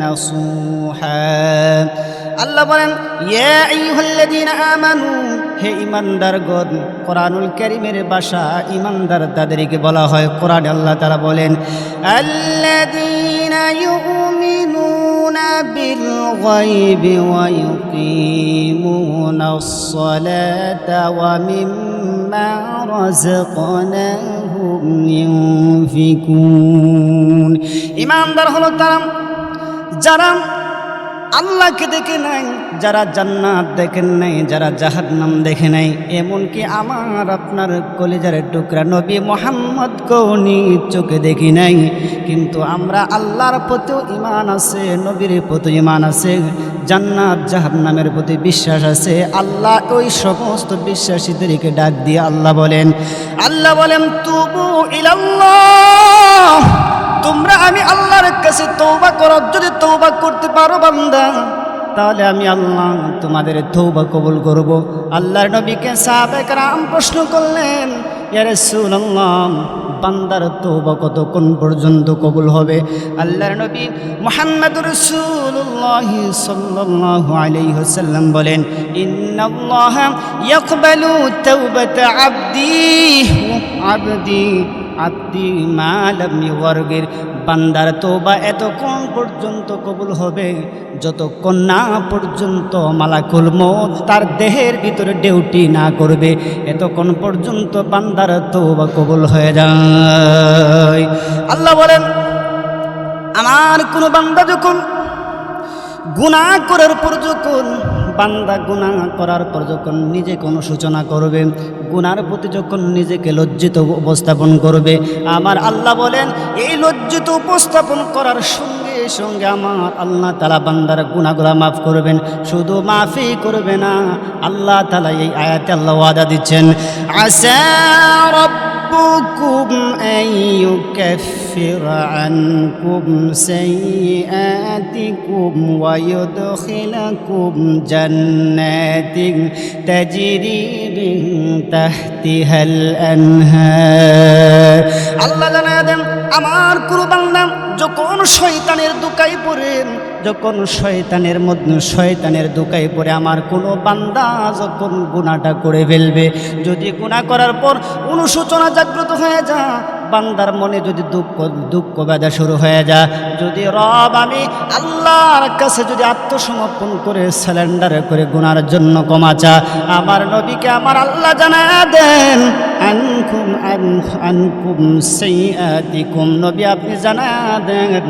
نصوحا আল্লাহ বলেন ইয়া আইয়ুহাল্লাযীনা আমানু হে ঈমানদারগণ কোরআনুল কারীমের ভাষা ঈমানদার তাদেরকে বলা হয় কোরআনে আল্লাহ তাআলা বলেন আল্লাযীনা ইউমিনুনা বিল গায়বি ওয়া রাযাকনাহুম হলো তারা যারা আল্লাহকে দেখে নাই, যারা জান্নাত দেখেন নাই, যারা জাহান্নাম দেখে নাই। এমনকি আমার, আপনার কলিজার টুকরা নবী মোহাম্মদ কৌনি চোখে দেখি নাই। কিন্তু আমরা আল্লাহর প্রতিও ইমান আছে, নবীর প্রতি ইমান আছে, জান্নাত, জাহান্নামের প্রতি বিশ্বাস আছে। আল্লাহ ওই সমস্ত বিশ্বাসীদেরকে ডাক দিয়ে আল্লাহ বলেন আল্লাহ বলেন, তুবু ইলাল্লাহ। তোমরা আমি আল্লাহর কাছে তৌবা করো যদি তৌবা করতে পারো বান্দা, তাহলে আমি আল্লাহ তোমাদের তৌবা কবুল করব। আল্লাহর নবীকে সাহাবেকরাম প্রশ্ন করলেন ইয়ারে সুনাল্লাহ বান্দার তৌবা কতক্ষণ পর্যন্ত কবুল হবে? আল্লাহর নবী মোহাম্মদ রসুল্লাহ সাল্লাল্লাহু আলাইহি ওয়াসাল্লাম বলেন, ইন্নাল্লাহ ইয়াকবালু তাওবাতা আবদি আবদি আত্মি মালামি বর্গের বান্দার তো তোবা এতক্ষণ পর্যন্ত কবুল হবে। যতক্ষণ না পর্যন্ত মালাকুল মত তার দেহের ভিতরে ডিউটি না করবে, এতক্ষণ পর্যন্ত বান্দার তোবা কবুল হয়ে যায়। আল্লাহ বলেন, আমার কোনো বান্দা যখন গুণা করার পর যখন বান্দা গুণা করার পর যখন নিজে কোনো সূচনা করবে, গুনার প্রতি যখন নিজেকে লজ্জিত উপস্থাপন করবে, আমার আল্লাহ বলেন, এই লজ্জিত উপস্থাপন করার সঙ্গে সঙ্গে আমার আল্লাহ তালা বান্দার গুণাগুলা মাফ করবেন। শুধু মাফি করবে না, আল্লাহ তালা এই আয়াতে আল্লাহ ওয়াদা দিচ্ছেন আসা ربكم أن يكفر عنكم سيئاتكم ويدخلكم جنات تجري من تحتها الأنهار আল্লাহ জানা দেন আমার কোনো বান্দা যখন শয়তানের দুকাই পড়ে যখন শয়তানের মধ্যে শয়তানের দুকাই পরে আমার কোনো বান্দা যখন গুণাটা করে ফেলবে, যদি গুণা করার পর অনুশোচনা জাগ্রত হয়ে যা বান্দার মনে যদি দুঃখ দুঃখ বেদা শুরু হয়ে যায়, যদি রব আমি আল্লাহর কাছে যদি আত্মসমর্পণ করে, সিলিন্ডার করে গুনার জন্য কমা চা আমার নবীকে আমার আল্লাহ জানা দেন, আনকুম আনকুম নবী আপনি জানা দেন,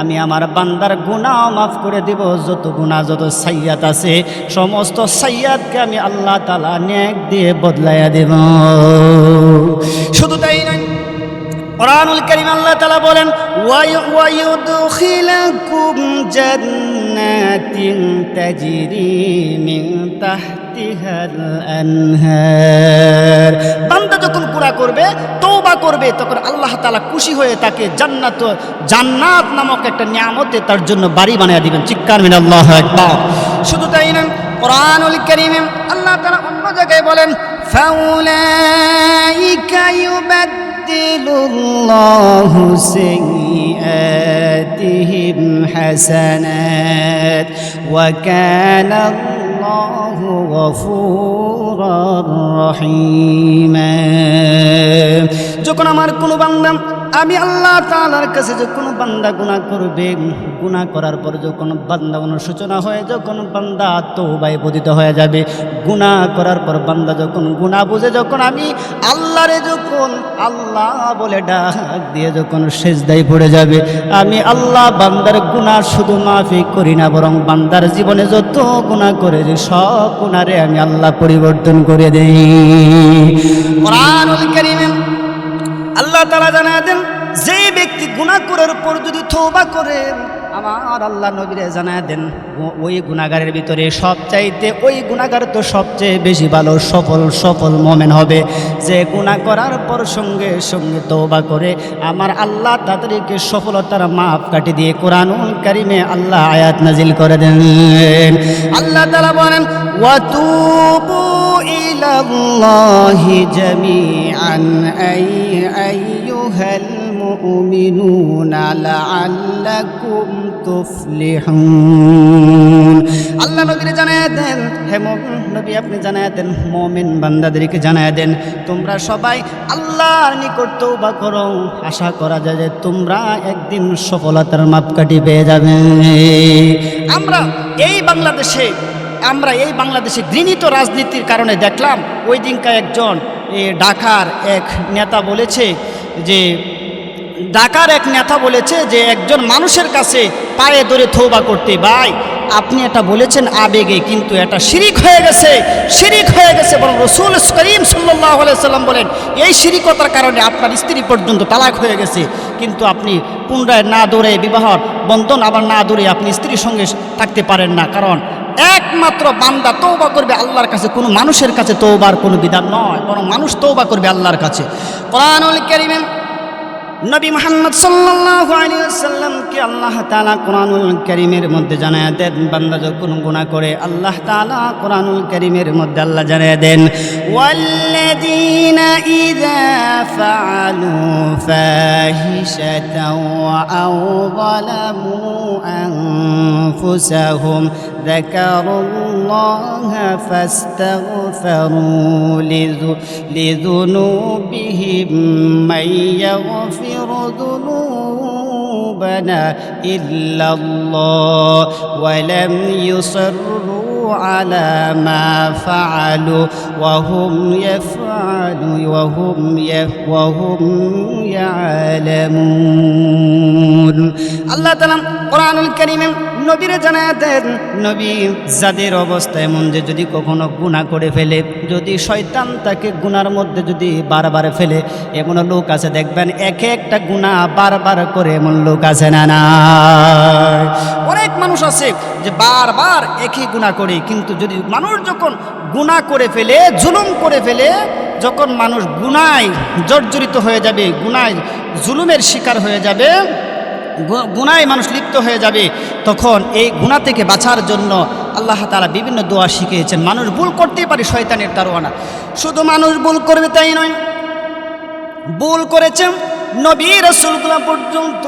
আমি আমার বান্দার গুনাহ মাফ করে দিব, যত গুনাহ, যত সাইয়াত আছে, সমস্ত সাইয়াদকে আমি আল্লাহ তালা নেক দিয়ে বদলাইয়া দেব। শুধু তাই নয় কোরআনুল করিম আল্লাহ তালা বলেন ওয়ায়ুদখিলাকুম জান্নাতিন তাজরি মিন তাহতিহাল আনহার। বান্দা যখন পুরা করবে, তওবা করবে, তখন আল্লাহ তাআলা খুশি হয়ে তাকে জান্নাত জান্নাত নামক একটা নিয়ামতে তার জন্য বাড়ি বানিয়ে দিবেন। চিৎকার মিন আল্লাহু আকবার শুধু তাই না, কোরআনুল করিমে আল্লাহ তাআলা অন্য জায়গায় বলেন, ফাউলাইকা ইউবাদ يبدل الله سيئاتهم حسنات وكان الله غفورا رحيما যখন আমার কোনো বান্দা আমি আল্লাহ তাআলার কাছে যখন বান্দা গুণা করবে, গুনাহ করার পর যখন বান্দা অনুশোচনা হয়ে যখন বান্দা তৌবায় পতিত হয়ে যাবে। গুনাহ করার পর বান্দা যখন গুনাহ বুঝে, যখন আমি আল্লাহরে যখন আল্লাহ বলে ডাক দিয়ে যখন সেজদাই পড়ে যাবে, আমি আল্লাহ বান্দার গুণা শুধু মাফি করি না, বরং বান্দার জীবনে যত গুনাহ করে যে সব গুণারে আমি আল্লাহ পরিবর্তন করে দেই। কোরআনুল কারীমে আল্লাহ তালা জানা দেন যে ব্যক্তি গুণা করার পর যদি থৌবা করে আমার আল্লাহ নবীরে জানা দেন ওই গুণাগারের ভিতরে সবচাইতে, ওই গুণাগার তো সবচেয়ে বেশি ভালো, সফল সফল মোমেন হবে। যে গুণা করার পর সঙ্গে সঙ্গে তৌবা করে, আমার আল্লাহ তাদেরকে সফলতার মাপ কাটি দিয়ে কোরআনুল কারিমে আল্লাহ আয়াত নাজিল করে দেন। আল্লাহ তালা বলেন, ওয়াতুবু ইলাল্লাহি জামিআন, আই আইয়ুহাল المؤمنون لعلكم تفلحون আল্লাহ নবীরে জানায় দেন হে মুমিন নবী আপনি জানায় দেন মুমিন বান্দাদেরকে জানায় দেন তোমরা সবাই আল্লাহর নিকট তওবা করো আশা করা যায় যে তোমরা একদিন সফলতার মাপকাঠি পেয়ে যাবে আমরা এই বাংলাদেশে আমরা এই বাংলাদেশে ঘৃণিত রাজনীতির কারণে দেখলাম ওই দিনকা একজন এ ঢাকার এক নেতা বলেছে যে ঢাকার এক নেতা বলেছে যে একজন মানুষের কাছে পায়ে ধরে থৌবা করতে, ভাই, আপনি এটা বলেছেন আবেগে, কিন্তু এটা শিরিক হয়ে গেছে, শিরিক হয়ে গেছে। বরং রসুল করিম সাল্লাহ সাল্লাম বলেন, এই শিরিকতার কারণে আপনার স্ত্রী পর্যন্ত তালাক হয়ে গেছে, কিন্তু আপনি পুনরায় না দৌড়ে বিবাহ, বন্ধন আবার না দৌড়ে আপনি স্ত্রীর সঙ্গে থাকতে পারেন না। কারণ একমাত্র বান্দা তৌবা করবে আল্লাহর কাছে, কোনো মানুষের কাছে তৌবার কোনো বিধান নয়, বরং মানুষ তৌবা করবে আল্লাহর কাছে। কোরআনুল কারীমে নবী মোহাম্মদ সাল্লাল্লাহু আলাইহি ওয়াসাল্লামকে আল্লাহ তাআলা কোরআনুল কারীমের মধ্যে জানায়া দেন বান্দা যখন গুনাহ করে আল্লাহ তাআলা কোরআনুল কারীমের মধ্যে আল্লাহ জানায়া দেন ওয়াল্লাযীনা ইযা ফাআলু ফাহিশাতাও আও যালামু আনফুসাহুম যাকারুল্লাহ ফাস্তাগফিরু লিযুনুবিহিম মাইয়াগফির يغفر ذنوبنا إلا الله ولم يصروا على ما فعلوا وهم يفعلوا وهم يف وهم يعلمون الله تعالى قرآن الكريم নবীরে জানায় দেন নবী যাদের অবস্থা এমন যে যদি কখনো গুণা করে ফেলে যদি শয়তান তাকে গুনার মধ্যে যদি বারবার ফেলে এমন লোক আছে দেখবেন এক একটা গুণা বারবার করে এমন লোক আছে না না অনেক মানুষ আছে যে বারবার একই গুণা করে কিন্তু যদি মানুষ যখন গুণা করে ফেলে, জুলুম করে ফেলে, যখন মানুষ গুনায় জর্জরিত হয়ে যাবে, গুনায় জুলুমের শিকার হয়ে যাবে গুনায় মানুষ লিপ্ত হয়ে যাবে, তখন এই গুণা থেকে বাঁচার জন্য আল্লাহ তারা বিভিন্ন দোয়া শিখিয়েছেন। মানুষ ভুল করতেই পারে শয়তানের দারোয়ানা। শুধু মানুষ ভুল করবে তাই নয়, ভুল করেছে নবী রাসুলগুলা পর্যন্ত,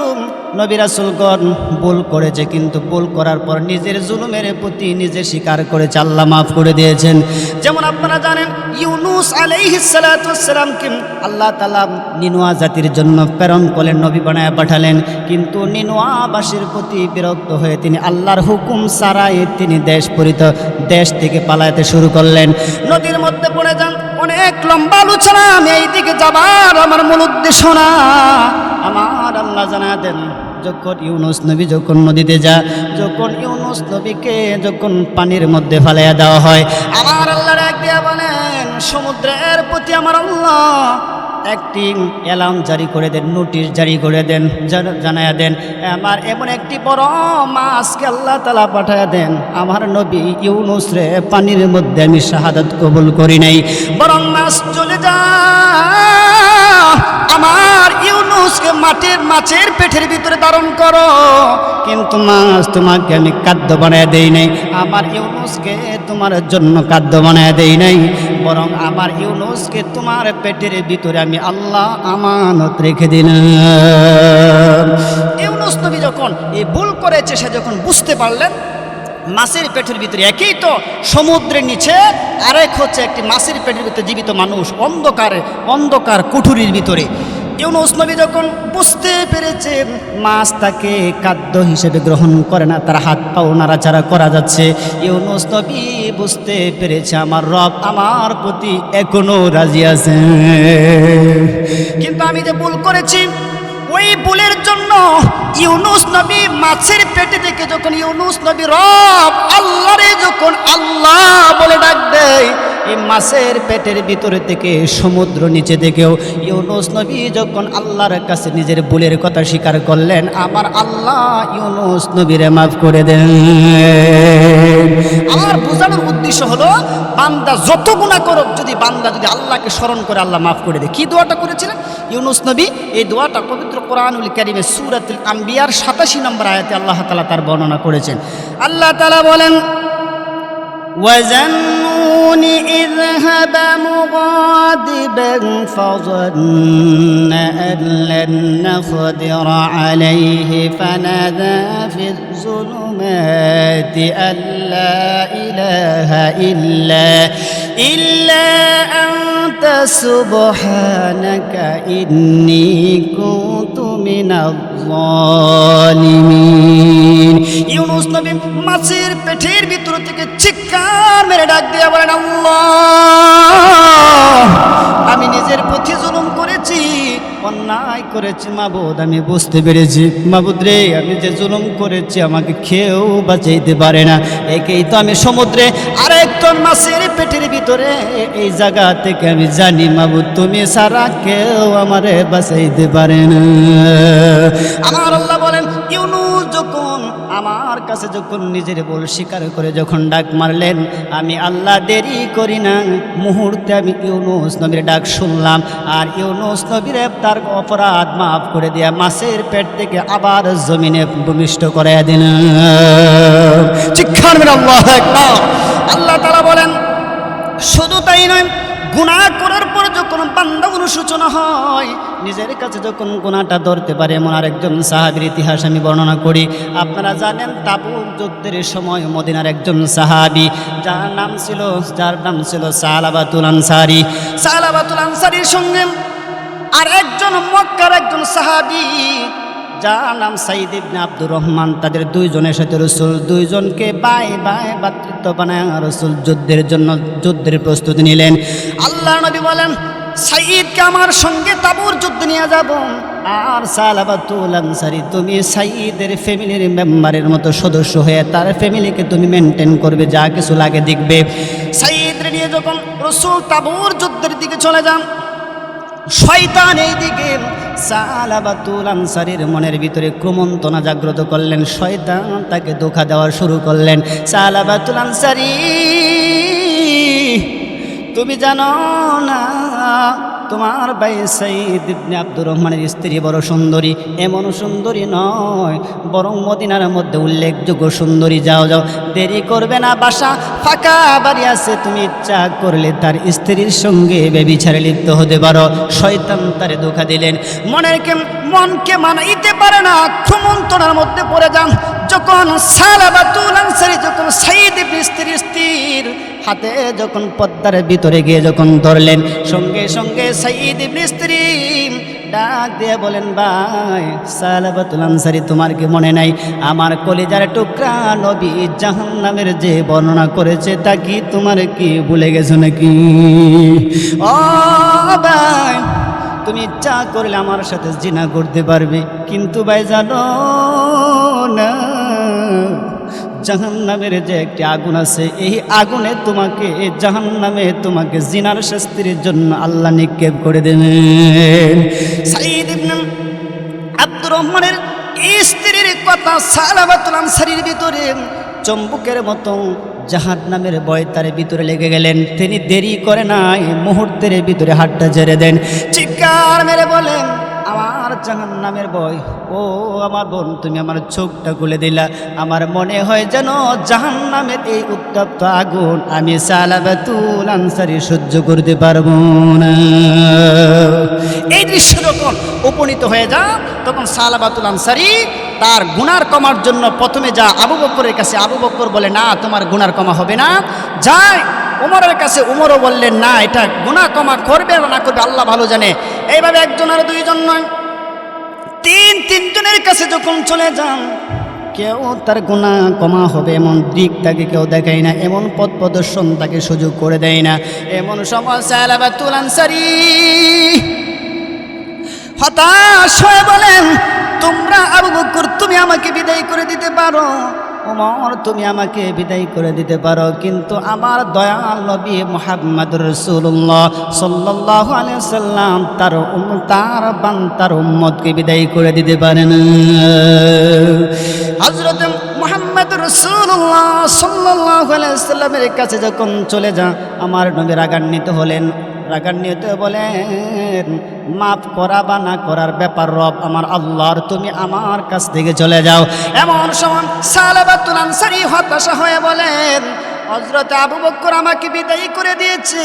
নবী রাসুলগণ ভুল করেছে, কিন্তু ভুল করার পর নিজের জুলুমের প্রতি নিজে স্বীকার করেছে, আল্লাহ মাফ করে দিয়েছেন। যেমন আপনারা জানেন, ইউনুস আলাইহিসালামকে আল্লাহ তালা নিনুয়া জাতির জন্য প্রেরণ করলেন, নবী বানায় পাঠালেন। কিন্তু নিনুয়াবাসীর প্রতি বিরক্ত হয়ে তিনি আল্লাহর হুকুম সারাই তিনি দেশ পরিত, দেশ থেকে পালাইতে শুরু করলেন। নদীর মধ্যে পড়ে যান অনেক লম্বা আলোচনা, আমি এই দিকে যাবার আমার মূল উদ্দেশ্য না। আমার আল্লাহ জানা দেন যখন ইউনুস নবী যখন নদীতে যা যখন ইউনুস নবীকে যখন পানির মধ্যে ফেলাইয়া দেওয়া হয়, আমার আল্লাহর এক দিয়া বলেন সমুদ্রের প্রতি আমার আল্লাহ একটি অ্যালার্ম জারি করে দেন, নোটিশ জারি করে দেন, জানা- জানায়া দেন, আমার এমন একটি বড় মাছকে আল্লাহ তালা পাঠায় দেন। আমার নবী ইউনুসরে পানির মধ্যে আমি শাহাদাত কবুল করি নাই। বরং মাছ চলে যা আমার ইউনুসকে মাটির মাছের পেটের ভিতরে ধারণ করো। কিন্তু মাছ তোমাকে আমি খাদ্য বানায় দেই নাই। আমার ইউনুসকে তোমার জন্য খাদ্য বানায় দেই নাই। বরং আমার ইউনুসকে তোমার পেটের ভিতরে আমি আল্লাহ আমানত রেখে দিলাম। ইউনুস নবী যখন এই ভুল করেছে, সে যখন বুঝতে পারলেন মাছের পেটের ভিতরে একই তো সমুদ্রের নিচে, আরেক হচ্ছে একটি মাছের পেটের ভিতরে জীবিত মানুষ, অন্ধকারে, অন্ধকার কুঠুরির ভিতরে। ইউনুস নবী যখন বুঝতে পেরেছে মাছ তাকে খাদ্য হিসেবে গ্রহণ করে না, তার হাত পাও নাড়াচাড়া করা যাচ্ছে, ইউনুস নবী বুঝতে পেরেছে আমার রব আমার প্রতি এখনও রাজি আছে। কিন্তু আমি যে ভুল করেছি, ওই ভুলের জন্য ইউনুস নবী মাছের পেটে থেকে যখন ইউনুস নবী রব আল্লাহরে যখন আল্লাহ বলে ডাক দেয়, এই মাছের পেটের ভিতরে থেকে সমুদ্র নিচে দেখেও ইউনুস নবী যখন আল্লাহর কাছে নিজের ভুলের কথা স্বীকার করলেন, আমার আল্লাহ ইউনুস নবীরে মাফ করে দেন। আমার বোঝানোর উদ্দেশ্য হলো, বান্দা যত গুণা করুক, যদি বান্দা যদি আল্লাহকে স্মরণ করে, আল্লাহ মাফ করে দেয়। কি দোয়াটা করেছিলেন? ইউনুস নবী এই দোয়াটা পবিত্র কোরআনুল কারিমে সুরাতুল আম্বিয়ার সাতাশি নম্বর আয়াতে আল্লাহ তালা তার বর্ণনা করেছেন আল্লাহ তালা বলেন وذنون إذ ذهب مغاضبا فظن أن لن نقدر عليه فنادى في الظلمات أن لا إله إلا إلا أنت سبحانك إني كنت من الظالمين ইউনুস নবী মাছের পেটের ভিতর থেকে চিৎকার মেরে ডাক দিয়ে বলেন, আল্লাহ, আমি নিজের প্রতি জুলুম করেছি, অন্যায় করেছি মাবুদ, আমি বুঝতে পেরেছি। মাবুদ রে, আমি যে জুলুম করেছি, আমাকে কেউ বাঁচাইতে পারে না। একেই তো আমি সমুদ্রে আর আরেকজন মাছের পেটের ভিতরে এই জায়গা থেকে আমি জানি, মাবুদ, তুমি সারা কেউ আমারে বাঁচাইতে পারে না। আমার আল্লাহ বলেন, ইউনুস যখন আমার কাছে যখন নিজের বল স্বীকার করে যখন ডাক মারলেন, আমি আল্লাহ দেরি করি না। মুহূর্তে আমি ইউনুস নবীর ডাক শুনলাম, আর ইউনুস নবীর তার অপরাধ মাফ করে দিয়া মাছের পেট থেকে আবার জমিনে ভূমিষ্ঠ করে দিন আল্লাহ। তালা বলেন, শুধু তাই নয়, গুনাহ করার পর যখন বান্দা অনুশোচনা হয়, নিজের কাছে যখন গুণাটা ধরতে পারে, এমন আরেকজন সাহাবির ইতিহাস আমি বর্ণনা করি। আপনারা জানেন, তাবুক যুদ্ধের সময় মদিনার একজন সাহাবি, যার নাম ছিল, যার নাম ছিল সালাবাতুল আনসারি। সালাবাতুল আনসারির সঙ্গে আর একজন মক্কার একজন সাহাবি, যার নাম সাইদ ইবনে আব্দুর রহমান, তাদের দুইজনের সাথে রসুল, দুইজনকে বাই বাই ভাতৃত্ব বানায় রসুল যুদ্ধের জন্য যুদ্ধের প্রস্তুতি নিলেন। আল্লাহ নবী বলেন, সাইদকে আমার সঙ্গে তাবুর যুদ্ধ নিয়ে যাব। আর সালাবাতুল আনসারি, তুমি সাইদের ফ্যামিলির মেম্বারের মতো সদস্য হয়ে তার ফ্যামিলিকে তুমি মেনটেন করবে, যা কিছু লাগে দেখবে। সাইদরে নিয়ে যখন রসুল তাবুর যুদ্ধের দিকে চলে যান শয়তান এই দিকে সালাবাতুল আনসারির মনের ভিতরে ক্রমন্তনা জাগ্রত করলেন, শয়তান তাকে ধোকা দেওয়া শুরু করলেন। সালাবাতুল আনসারি, তুমি জানো না তোমার ভাই সঈদ ইবনে আব্দুর রহমানের স্ত্রী বড় সুন্দরী। এমন সুন্দরী নয়, বরং মদিনার মধ্যে উল্লেখযোগ্য সুন্দরী। যাও যাও, দেরি করবে না, বাসা ফাঁকা বাড়ি আছে, তুমি ইচ্ছা করলে তার স্ত্রীর সঙ্গে বেবিচারে লিপ্ত হতে পারো। শয়তান তারে ধোকা দিলেন। মনের কে মনকে মানাইতে পারে না ক্ষমন্তনার মধ্যে পড়ে যান। যখন সালাবাতুল আনসারি, যখন সাইদ ইবনে স্ত্রীর স্ত্রীর হাতে যখন পদ্মার ভিতরে গিয়ে যখন ধরলেন, সঙ্গে সঙ্গে সাইদ ইবনে স্ত্রী ডাক দিয়ে বলেন, ভাই, সালাবাতুল আনসারি, তোমার কি মনে নাই? আমার কলিজার টুকরা নবী জাহান্নামের যে বর্ণনা করেছে, তা কি তোমার কি ভুলে গেছো নাকি? ও ভাই, তুমি ইচ্ছা করলে আমার সাথে জিনা করতে পারবে, কিন্তু ভাই জানো না জাহান নামের যে একটি আগুন আছে, এই আগুনে তোমাকে, এই জাহান নামে তোমাকে জিনার শাস্তির জন্য আল্লাহ নিক্ষেপ করে দেবেন। সাইদ ইবনে আব্দুর রহমানের স্ত্রীর কথা সালাবাতুল আনসারির ভিতরে চম্বুকের মতো জাহাদ নামের বয় তার ভিতরে লেগে গেলেন। তিনি দেরি করে নাই, মুহূর্তের ভিতরে হাতটা জেরে দেন। চিৎকার মেরে বলেন আমার জাহান নামের বয় ও আমার বোন, তুমি আমার চোখটা খুলে দিলা। আমার মনে হয় যেন জাহান নামের এই উত্তপ্ত আগুন আমি সালাবাতুল আনসারি সহ্য করতে পারব না। এই দৃশ্য যখন উপনীত হয়ে যা তখন সালাবাতুল আনসারি তার গুনার কমার জন্য প্রথমে যা আবু বক্করের কাছে আবু বক্কর বলে, না, তোমার গুনার কমা হবে না। যায় উমরের কাছে উমরও বললেন, না, এটা গুনাহ কমা করবে না করবে, আল্লাহ ভালো জানে। এইভাবে একজন আর দুইজন নয়। তিন, তিনজনের কাছে যখন চলে যান, কেউ তার গুণা কমা হবে, এমন দিক তাকে কেউ দেখায় না, এমন পথ প্রদর্শন তাকে সুযোগ করে দেয় না। এমন আনসারি হতাশ হয়ে বলেন, তোমরা আবু বকর, তুমি আমাকে বিদায় করে দিতে পারো। ওমর, তুমি আমাকে বিদায় করে দিতে পারো, কিন্তু আমার দয়াল নবী মোহাম্মদ রসুল্লাহ সাল্লাহ সাল্লাম তার তার বান, তার উম্মদকে বিদায় করে দিতে পারেন হজরত মোহাম্মদ রসুল্লাহ সাল্লাহ সাল্লামের কাছে যখন চলে যা আমার নবী রাগান্বিত হলেন। রাগান্বিত বলেন, মাফ করা বা না করার ব্যাপার রব আমার আল্লাহর, তুমি আমার কাছ থেকে চলে যাও। এমন সময় সালাবাতুল আনসারি হতাশা হয়ে বলেন হজরত আবু বক্কর আমাকে বিদায়ী করে দিয়েছে।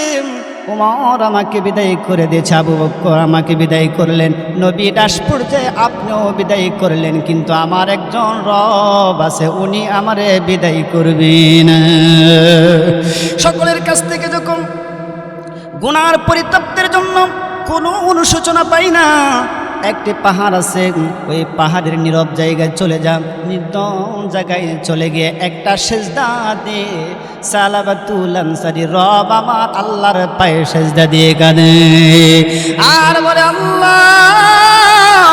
উমর আমাকে বিদায়ী করে দিয়েছে, আবু বক্কর আমাকে বিদায়ী করলেন। নবী ডাস পর্যায়ে আপনিও বিদায়ী করলেন, কিন্তু আমার একজন রব আছে, উনি আমারে বিদায়ী করবেন। সকলের কাছ থেকে যখন গুনার পরিতপ্তের জন্য কোনো অনুশোচনা পাই না। একটি পাহাড় আছে, ওই পাহাড়ের নীরব জায়গায় চলে যা নির্দম জায়গায় চলে গিয়ে একটা সেজদা সালাবাতুল আনসারি, রব আমার আল্লাহর পায়ে সেজদা দিয়ে গানে আর বলে, আল্লাহ,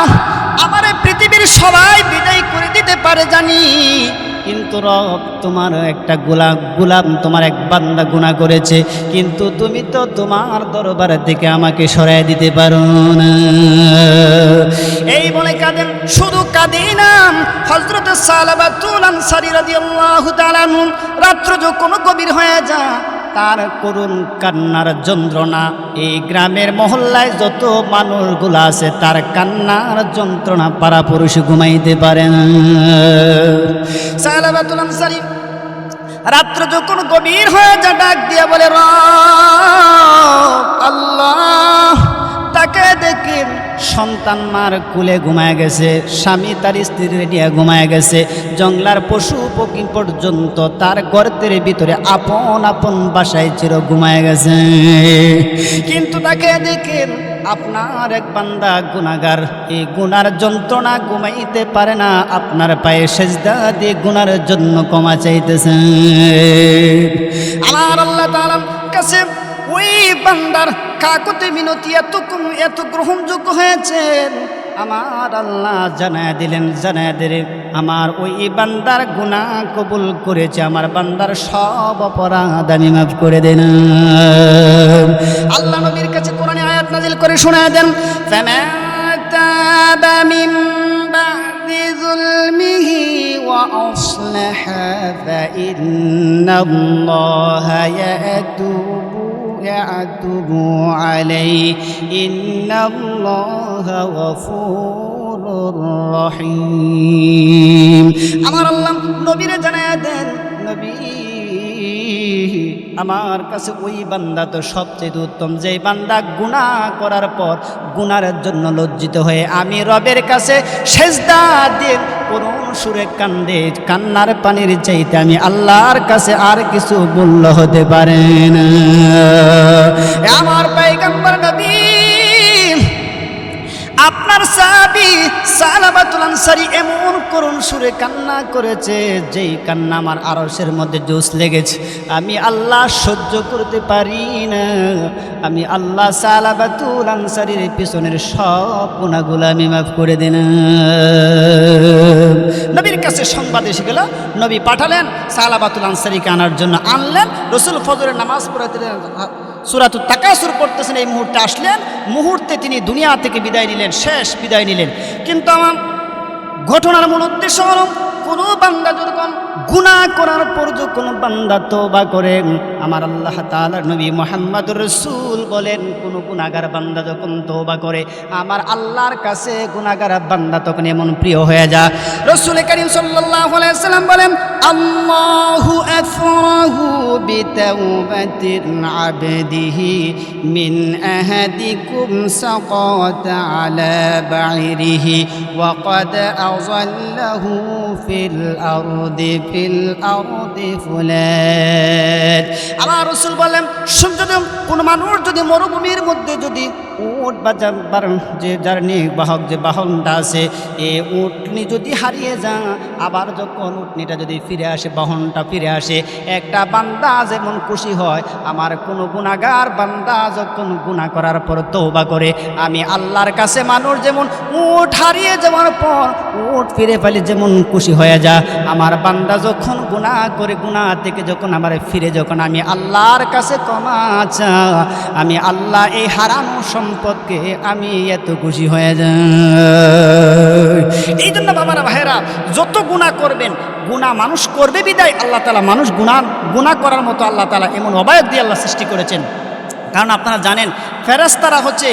আমার পৃথিবীর সবাই বিদায় করে দিতে পারে জানি। কিন্তু রব তোমার একটা গোলাপ গোলাম তোমার এক বান্দা গুণা করেছে। কিন্তু তুমি তো তোমার দরবারের থেকে আমাকে সরাই দিতে পারো না। এই বলে কাঁদেন, শুধু কাঁদি না। হজরত সালাবাতুল আনসারী রাদিয়াল্লাহু তাআলা রাত্র যখন গভীর হয়ে যা তার করুণ কান্নার যন্ত্রণা। এই গ্রামের মহল্লায় যত মানুষগুলো আছে, তার কান্নার যন্ত্রণা পাড়া পুরুষ ঘুমাইতে পারেন রাত্র যখন গভীর হয়ে যা ডাক দিয়া বলে র আল্লাহ, তাকে দেখি সন্তান মার কুলে ঘুমায় গেছে, স্বামী তার স্ত্রীর নিয়ে ঘুমায় গেছে। জংলার পশু পক্ষী পর্যন্ত তার গর্তের ভিতরে আপন আপন বাসায় চির ঘুমায় গেছে। কিন্তু তাকে দেখে আপনার এক বান্দা গুনাগার এই গুনার যন্ত্রণা ঘুমাইতে পারে না, আপনার পায়ে সেজদা দিয়ে গুনার জন্য ক্ষমা চাইতেছে। আমার আল্লাহ কাছে ওই বান্দার কাকতে মিনতি এত কম- এত গ্রহণযোগ্য হয়েছে আমার আল্লাহ জানায় দিলেন জানায় দিলেন আমার ওই বান্দার গুণা কবুল করেছে আমার বান্দার সব অপরাধ আমি মাফ করে দেন আল্লাহ নবীর কাছে কোরআনে আয়াত নাজিল করে শোনায় দেন فَمَن تَابَ مِن بَعْدِ ظُلْمِهِ وَأَصْلَحَ فَإِنَّ اللَّهَ يَتُوبُ يَتُوبُ عَلَيْهِ إِنَّ اللَّهَ غَفُورٌ رَّحِيمٌ আমার আল্লাহ নবীরে জানায় দেন নবী আমার কাছে ওই বান্দা তো সবচেয়ে উত্তম যেই বান্দা গুণা করার পর গুনার জন্য লজ্জিত হয়ে আমি রবের কাছে সেজদা দিয়ে করুণ সুরে কান্দে, কান্নার পানির চাইতে আমি আল্লাহর কাছে আর কিছু মূল্য হতে পারে না। এ আমার পাইগাম্বার নবী আপনার সাবি সালাবাতুল আনসারি এমন করুণ সুরে কান্না করেছে, যেই কান্না আমার আরসের মধ্যে জোশ লেগেছে। আমি আল্লাহ সহ্য করতে পারি না। আমি আল্লাহ সালাবাতুল আনসারির পিছনের সব গুণাগুলো আমি মাফ করে দিন নবীর কাছে সংবাদ এসে গেল, নবী পাঠালেন সালাবাতুল আনসারিকে আনার জন্য আনলেন, রসুল ফজরের নামাজ পড়াতে সুরাতুল তাকাসুর করতেছেন এই মুহূর্তে আসলেন। মুহূর্তে তিনি দুনিয়া থেকে বিদায় নিলেন, শেষ বিদায় নিলেন। কিন্তু আমার ঘটনার মূল উদ্দেশ্য হল কোনো বান্দা যখন গুনাহ করার পর যে কোনো বান্দা তোবা করেন আমার আল্লাহ তাআলার নবী মোহাম্মদ রসুল বলেন কোনো গুনাগার বান্দা যখন তোবা করে আমার আল্লাহর কাছে গুনাগার বান্দা তখন এমন প্রিয় হয়ে যায় রসুল করিম সাল্লাল্লাহু আলাইহি সাল্লাম বলেন আল্লাহু আফরাহু বিতাওবাতির আবদিহি মিন আহাদিকুম সাকাত আলা বাইরিহি ওয়া قد أظله في الأرض في মানুষ যদি মরুভূমির মধ্যে যদি বা যে যার যে বাহনটা আছে, এ যদি হারিয়ে যান, আবার যখন উটনিটা যদি ফিরে আসে, বাহনটা ফিরে আসে, একটা বান্দা যেমন খুশি হয়, আমার কোনো গুণাগার বান্দা যখন গুণা করার পর তৌবা করে, আমি আল্লাহর কাছে মানুষ যেমন উঠ হারিয়ে যাওয়ার পর উঠ ফিরে ফেলে যেমন খুশি হয়ে যা, আমার বান্দা যখন গুণা করে গুণা থেকে যখন আমার ফিরে, যখন আমি আল্লাহর কাছে ক্ষমা চা আমি আল্লাহ এই হারানো সম্পদকে আমি এত খুশি হয়ে যাই। এই জন্য বাবারা ভাইরা যত গুণা করবেন গুণা মানুষ করবে বিদায়। আল্লাহ তালা মানুষ গুণা গুণা করার মতো আল্লাহ তালা এমন অবায়ক দিয়ে আল্লাহ সৃষ্টি করেছেন। কারণ আপনারা জানেন ফেরেস্তারা হচ্ছে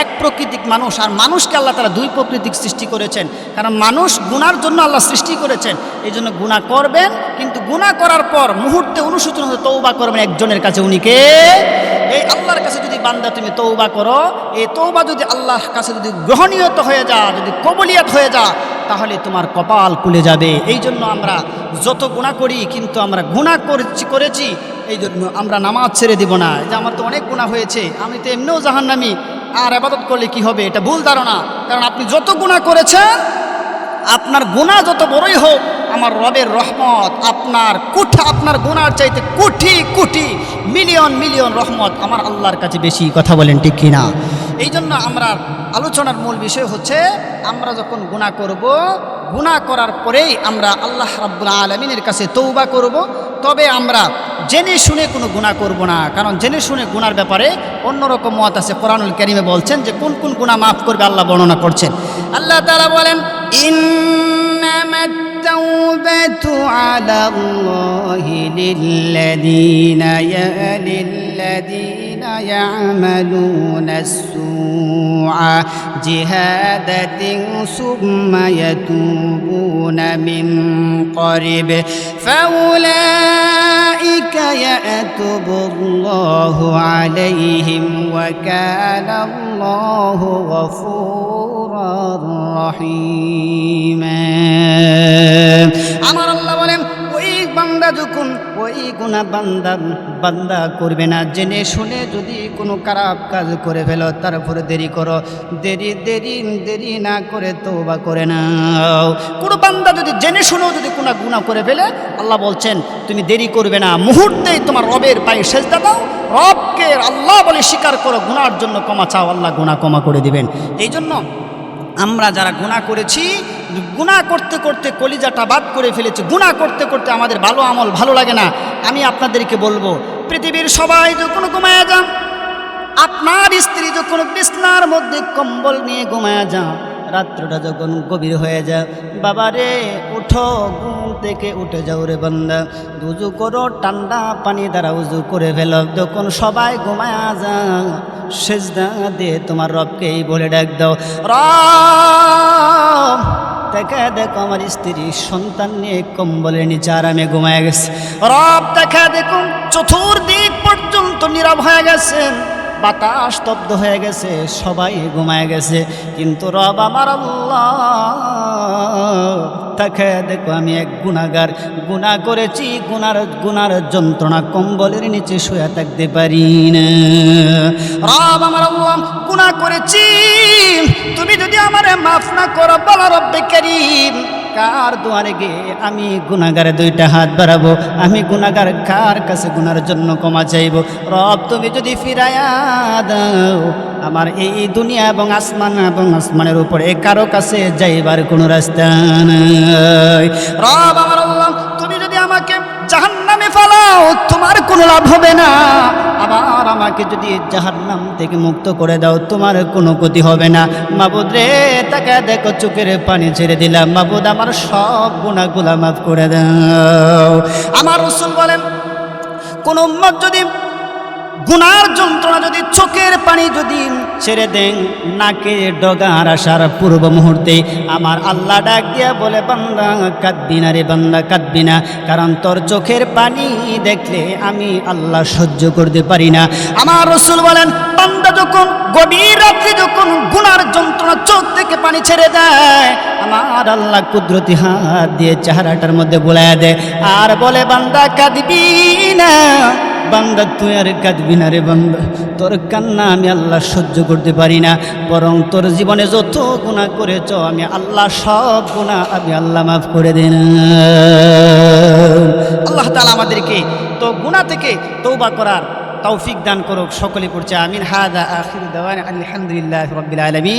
এক প্রকৃতিক মানুষ, আর মানুষকে আল্লাহ তারা দুই প্রকৃতিক সৃষ্টি করেছেন। কারণ মানুষ গুনার জন্য আল্লাহ সৃষ্টি করেছেন, এই জন্য গুণা করবেন, কিন্তু গুনাহ করার পর মুহূর্তে অনুশোচন হতে তৌবা করবেন একজনের কাছে। উনিকে এই আল্লাহর কাছে যদি বান্দা তুমি তৌবা করো, এই তৌবা যদি আল্লাহর কাছে যদি গ্রহণীয়ত হয়ে যা, যদি কবলিয়াত হয়ে যা, তাহলে তোমার কপাল খুলে যাবে। এই জন্য আমরা যত গুণা করি, কিন্তু আমরা গুণা করেছি এই জন্য আমরা নামাজ ছেড়ে দিব না। যে আমার তো অনেক গুণা হয়েছে, আমি তো এমনিও জাহান্নামি। আর আবাদত করলে কি হবে, এটা ভুল ধারণা। কারণ আপনি যত গুণা করেছেন, আপনার গুণা যত বড়ই হোক, আমার রবের রহমত, আপনার কুঠা, আপনার গুণার চাইতে কোটি কোটি মিলিয়ন মিলিয়ন রহমত আমার আল্লাহর কাছে বেশি কথা বলেন, ঠিক কিনা এই জন্য আমরা আলোচনার মূল বিষয় হচ্ছে, আমরা যখন গুণা করব গুণা করার পরেই আমরা আল্লাহ রাব্বুল আলমিনের কাছে তৌবা করব। তবে আমরা জেনে শুনে কোনো গুণা করব না কারণ জেনে শুনে গুনার ব্যাপারে অন্যরকম মত আছে কোরআনুল করিমে বলছেন যে কোন কোন গুণা মাফ করবে আল্লাহ বর্ণনা করছেন আল্লাহ তারা বলেন إنما التوبة على الله للذين يا للذين يعملون السوء. جهادة ثم يتوبون من قريب. فأولئك يأتب الله عليهم وكان الله غفورا رحيما. أمر الله ولم وإيه بندتكم ওই গুণা বান্দা বান্দা করবে না। জেনে শুনে যদি কোনো খারাপ কাজ করে ফেলো, তারপরে দেরি করো। দেরি দেরি দেরি না করে তৌবা করে নাও। কোনো বান্দা যদি জেনে শুনেও যদি কোনো গুণা করে ফেলে, আল্লাহ বলছেন, তুমি দেরি করবে না। মুহূর্তেই তোমার রবের পায়ে সেজদা দাও। রবকে আল্লাহ বলে স্বীকার করো। গুনার জন্য ক্ষমা চাও। আল্লাহ গুণা ক্ষমা করে দিবেন। এই জন্য আমরা যারা গুণা করেছি গুণা করতে করতে কলিজাটা বাদ করে ফেলেছি। গুণা করতে করতে আমাদের ভালো আমল ভালো লাগে না। আমি আপনাদেরকে বলব, পৃথিবীর সবাই যখন ঘুমায় যান, আপনার স্ত্রী যখন বিছনার মধ্যে কম্বল নিয়ে ঘুমায় যান, রাত্রটা যখন গভীর হয়ে যায় বাবা রে উঠো, ঘুম থেকে উঠে যাও রে বান্দা। দুজু করো, ঠান্ডা পানি দ্বারা উজু করে ফেল। যখন সবাই ঘুমায়া যা সেজদা দিয়ে তোমার রবকেই বলে ডাক দাও। রব দেখা দেখো আমার স্ত্রী সন্তান নিয়ে কম্বলের নিচে আরামে ঘুমায় গেছে। রব দেখা দেখুন, চতুর্দিক পর্যন্ত নীরব হয়ে গেছে বাতাস স্তব্ধ হয়ে গেছে, সবাই ঘুমায় গেছে। কিন্তু রব আমার আল্লাহ, তাকে দেখো আমি এক গুণাগার গুণা করেছি, গুনার গুনার যন্ত্রণা কম্বলের নিচে শুয়ে থাকতে পারি না। রব আমার গুণা করেছি। তুমি যদি আমারে মাফ না করো, বলো রব্বে করিম। কার দুয়ারে গিয়ে আমি গুনাগারে দুইটা হাত বাড়াবো, আমি গুনাগার কার কাছে গুনার জন্য ক্ষমা চাইব? রব, তুমি যদি ফিরাইয়া দাও, আমার এই দুনিয়া এবং আসমান এবং আসমানের উপরে কারও কাছে যাইবার কোনো রাস্তা নাই। রব, আমার তুমি যদি আমাকে জাহান্নামে ফালাও তোমার কোনো লাভ হবে না। আবার আমাকে যদি জাহান্নাম থেকে মুক্ত করে দাও, তোমার কোনো ক্ষতি হবে না। মাবুদ রে, তাকে দেখো, চোখের পানি ছেড়ে দিলাম। মাবুদ, আমার সব গুণাগুলা মাফ করে দাও। আমার রসুল বলেন, কোনো যদি গুনার যন্ত্রণা যদি চোখের পানি যদি ছেড়ে দেন, নাকে ডগার আসার পূর্ব মুহূর্তে আমার আল্লাহ ডাক দিয়া বলে, বান্দা, কাঁদবি না রে বান্দা, কাঁদবি না। কারণ তোর চোখের পানি দেখলে আমি আল্লাহ সহ্য করতে পারি না। আমার রসুল বলেন, বান্দা যখন গভীর রাত্রি যখন গুনার যন্ত্রণা চোখ থেকে পানি ছেড়ে দেয়, আমার আল্লাহ কুদরতি হাত দিয়ে চেহারাটার মধ্যে বোলায় দেয়। আর বলে, বান্দা, কাঁদবি না। বান্দা, তুই আর কাঁদবি না রে বান্দা। তোর কান্না আমি আল্লাহ সহ্য করতে পারি না। বরং তোর জীবনে যত গুণা করেছ, আমি আল্লাহ সব গুণা আমি আল্লাহ মাফ করে দিন। আল্লাহ তালা আমাদেরকে তো গুণা থেকে তৌবা করার তৌফিক দান করুক। সকলে পড়ছে আমিন। হাদা আখির দাওয়ান আলহামদুলিল্লাহ রবিল আলমিন।